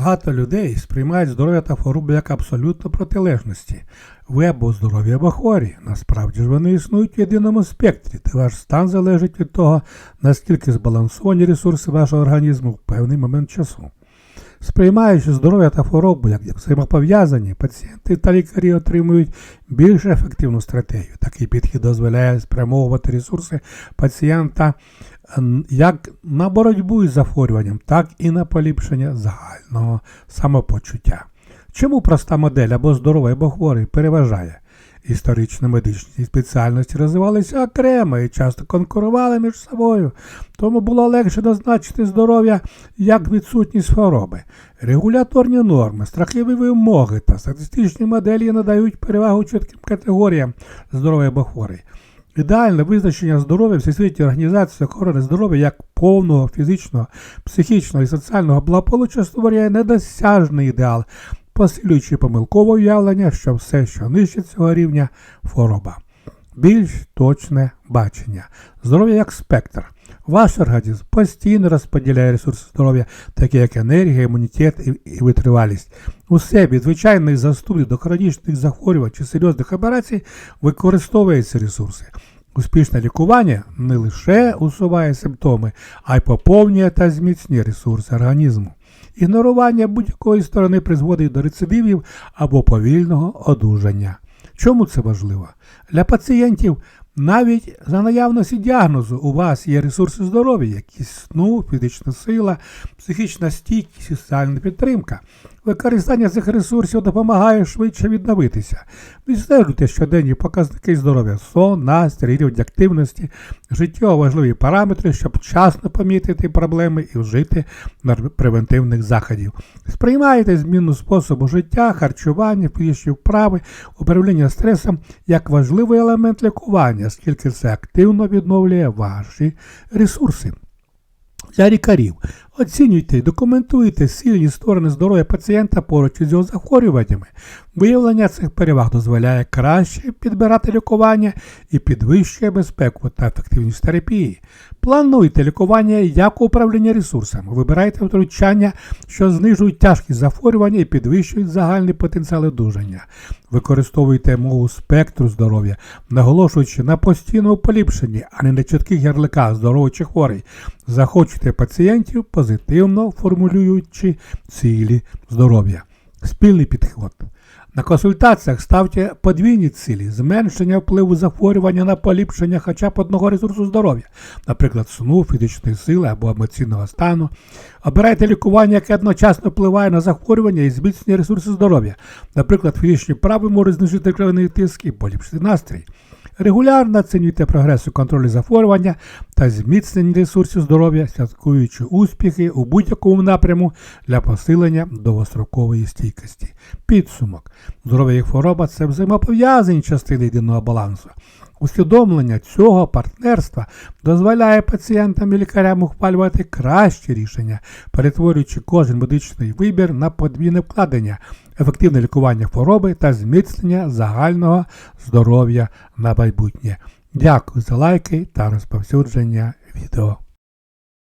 Багато людей сприймають здоров'я та хворобу як абсолютно протилежності. Ви або здорові, або хворі. Насправді ж вони існують в єдиному спектрі, та ваш стан залежить від того, наскільки збалансовані ресурси вашого організму в певний момент часу. Сприймаючи здоров'я та хворобу як взаємопов'язані, пацієнти та лікарі отримують більш ефективну стратегію. Такий підхід дозволяє спрямовувати ресурси пацієнта як на боротьбу із захворюванням, так і на поліпшення загального самопочуття. Чому проста модель або здоровий, або хворий переважає? Історично медичні спеціальності розвивалися окремо і часто конкурували між собою, тому було легше назначити здоров'я як відсутність хвороби. Регуляторні норми, страхливі вимоги та статистичні моделі надають перевагу чітким категоріям здоров'я або хворий. Ідеальне визначення здоров'я Всесвітньої організації охорони здоров'я як повного фізичного, психічного і соціального благополуччя створює недосяжний ідеал, посилюючи помилкове уявлення, що все, що нижче цього рівня хвороба. Більш точне бачення. Здоров'я як спектр. Ваш організм постійно розподіляє ресурси здоров'я, такі як енергія, імунітет і, витривалість. Усе від звичайних застудів до хронічних захворювань чи серйозних операцій використовує ці ресурси. Успішне лікування не лише усуває симптоми, а й поповнює та зміцнює ресурси організму. Ігнорування будь-якої сторони призводить до рецидивів або повільного одужання. Чому це важливо? Для пацієнтів навіть за наявності діагнозу у вас є ресурси здоров'я, які сну, фізична сила, психічна стійкість соціальна підтримка. Використання цих ресурсів допомагає швидше відновитися. Відстежуйте щоденні показники здоров'я, сон, настрій, рівень активності, життєво важливі параметри, щоб вчасно помітити проблеми і вжити превентивних заходів. Сприймайте зміну способу життя, харчування, фізичні вправи, управління стресом як важливий елемент лікування, оскільки це активно відновлює ваші ресурси. Для лікарів оцінюйте і документуйте сильні сторони здоров'я пацієнта поруч із його захворюваннями. Виявлення цих переваг дозволяє краще підбирати лікування і підвищує безпеку та ефективність терапії. Плануйте лікування як управління ресурсами. Вибирайте втручання, що знижують тяжкість захворювання і підвищують загальний потенціал одужання. Використовуйте мову спектру здоров'я, наголошуючи на постійному поліпшенні, а не на чітких ярликах здоровий чи хворий. Захочуйте пацієнтів, позитивно формулюючи цілі здоров'я. Спільний підход. На консультаціях ставте подвійні цілі, зменшення впливу захворювання на поліпшення хоча б одного ресурсу здоров'я, наприклад, сну, фізичної сили або емоційного стану. Обирайте лікування, яке одночасно впливає на захворювання і зміцнює ресурси здоров'я. Наприклад, фізичні вправи можуть знижити кров'яний тиск і поліпшити настрій. Регулярно оцінюйте прогрес у контролі захворювання та зміцнення ресурсів здоров'я, святкуючи успіхи у будь-якому напряму для посилення довгострокової стійкості. Підсумок. Здоров'я і хвороба це взаємопов'язані частини єдиного балансу. Усвідомлення цього партнерства дозволяє пацієнтам і лікарям ухвалювати кращі рішення, перетворюючи кожен медичний вибір на подвійне вкладення, ефективне лікування хвороби та зміцнення загального здоров'я на майбутнє. Дякую за лайки та розповсюдження відео.